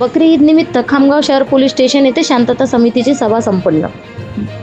बकरी ईद निमित्त खामगाव शहर पोलीस स्टेशन येथे शांतता समितीची सभा संपन्न.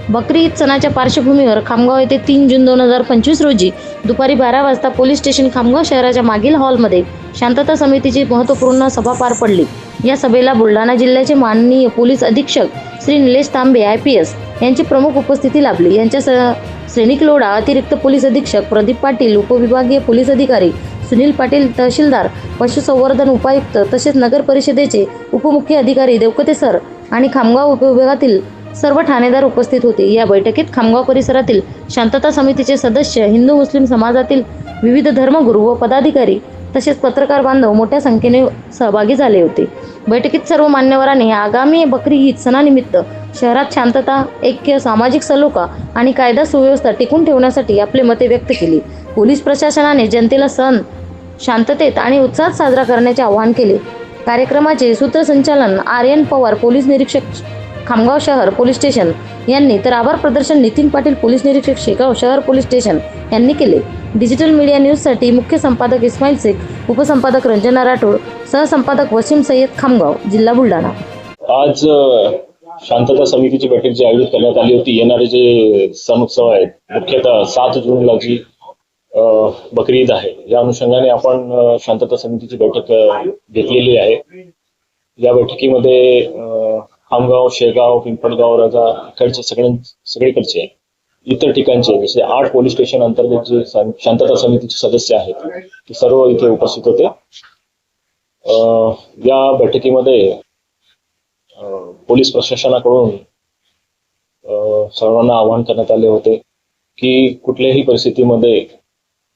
बकरी ईद सणाच्या पार्श्वभूमीवर खामगाव येथे तीन जून दोन हजार पंचवीस रोजी दुपारी बारा वाजता पोलीस स्टेशन खामगाव शहराच्या मागील हॉलमध्ये शांतता समितीची महत्त्वपूर्ण सभा पार पडली. या सभेला बुलढाणा जिल्ह्याचे माननीय पोलीस अधीक्षक Shri Nilesh Tambe I P S यांची प्रमुख उपस्थिती लाभली. यांच्या स- श्रेणिक लोढा अतिरिक्त पोलीस अधीक्षक प्रदीप पाटील उपविभागीय पोलीस अधिकारी सुनील पाटील तहसीलदार पशुसंवर्धन उपायुक्त तसेच नगर परिषदेचे उपमुख्य अधिकारी देवकते सर आणि खामगाव उपविभागातील सर्व ठाणेदार उपस्थित होते. या बैठकीत खामगाव परिसरातील शांतता समितीचे सदस्य हिंदू मुस्लिम समाजातील विविध धर्मगुरू व पदाधिकारी तसेच पत्रकार बांधव मोठ्या संख्येने सहभागी झाले होते. बैठकीत सर्व मान्यवरांनी आगामी बकरी ईद सणानिमित्त शहरात शांतता ऐक्य सामाजिक सलोखा आणि कायदा सुव्यवस्था टिकून ठेवण्यासाठी आपले मते व्यक्त केली. पोलीस प्रशासनाने जनतेला सण शांततेत आणि उत्साहात साजरा करण्याचे आवाहन केले. कार्यक्रमाचे सूत्रसंचालन आर्यन पवार पोलीस निरीक्षक खामगाव शहर पोलीस स्टेशन यांनी तर आभार प्रदर्शन नितीन पाटील पोलीस निरीक्षक शेगाव शहर पोलीस स्टेशन यांनी केले. डिजिटल मीडिया न्यूजसाठी मुख्य संपादक इस्माईल शेख उपसंपादक रंजना राठोड सहसंपादक वसीम सय्यद खामगाव जिल्हा बुलढाणा. आज शांतता समितीची बैठक जी आयोजित करण्यात आली होती येणारे जे सण उत्सव आहेत मुख्यतः सात जूनला जी बकरी ईद आहे. या अनुषंगाने आपण शांतता समितीची बैठक घेतलेली आहे. या बैठकीमध्ये अ, खामगाव शेगाव पिंपळगाव राजा इकडचे सगळे सगळीकडचे इतर ठिकाणचे जसे आठ पोलीस स्टेशन अंतर्गत जे शांतता समितीचे सदस्य आहेत ते सर्व इथे उपस्थित होते. अ, या बैठकीमध्ये पोलीस प्रशासनाकडून सर्वांना आवाहन करण्यात आले होते की कुठल्याही परिस्थितीमध्ये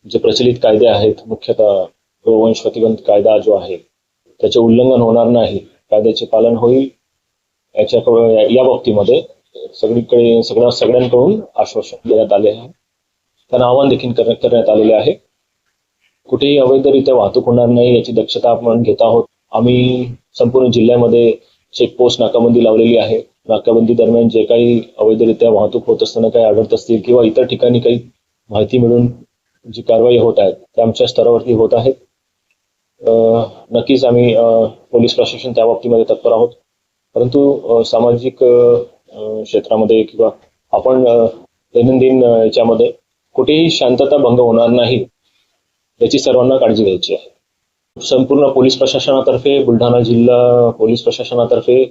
जे प्रचलित कायदे आहेत मुख्यतः गोवंश प्रतिबंध कायदा जो आहे त्याचे उल्लंघन होणार नाही. कायद्याचे पालन होईल. याच्या या बाबतीमध्ये सगळीकडे सगळ्या सगळ्यांकडून आश्वासन देण्यात आले आहे. त्यांना आवाहन देखील करण्यात आलेले आहे. कुठेही अवैधरित्या वाहतूक होणार नाही याची दक्षता आपण घेत आहोत. आम्ही संपूर्ण जिल्ह्यामध्ये चेकपोस्ट नाकाबंदी लावलेली आहे. नाकाबंदी दरम्यान जे काही अवैधरित्या वाहतूक होत असताना काही आढळत असतील किंवा इतर ठिकाणी काही माहिती मिळून जी कारवाई होत आहेत त्या आमच्या स्तरावरती होत आहेत नक्कीच आम्ही पोलीस प्रशासन त्या बाबतीमध्ये तत्पर आहोत. परंतु सामाजिक क्षेत्रामध्ये किंवा आपण दैनंदिन याच्यामध्ये कुठेही शांतता भंग होणार नाही याची सर्वांना काळजी घ्यायची आहे. संपूर्ण पोलीस प्रशासनातर्फे बुलढाणा जिल्हा पोलीस प्रशासनातर्फे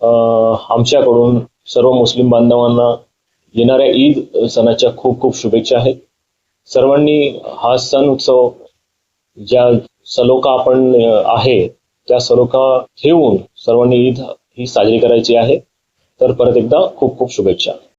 आमच्याकडून सर्व मुस्लिम बांधवांना येणाऱ्या ईद सणाच्या खूप खूप शुभेच्छा आहेत. सर्वांनी हा सण उत्सव ज्या सलोखा आपण आहे त्या सलोखा ठेवून सर्वांनी ईद ही साजरी करायची आहे. तर परत एकदा खूप खूप शुभेच्छा.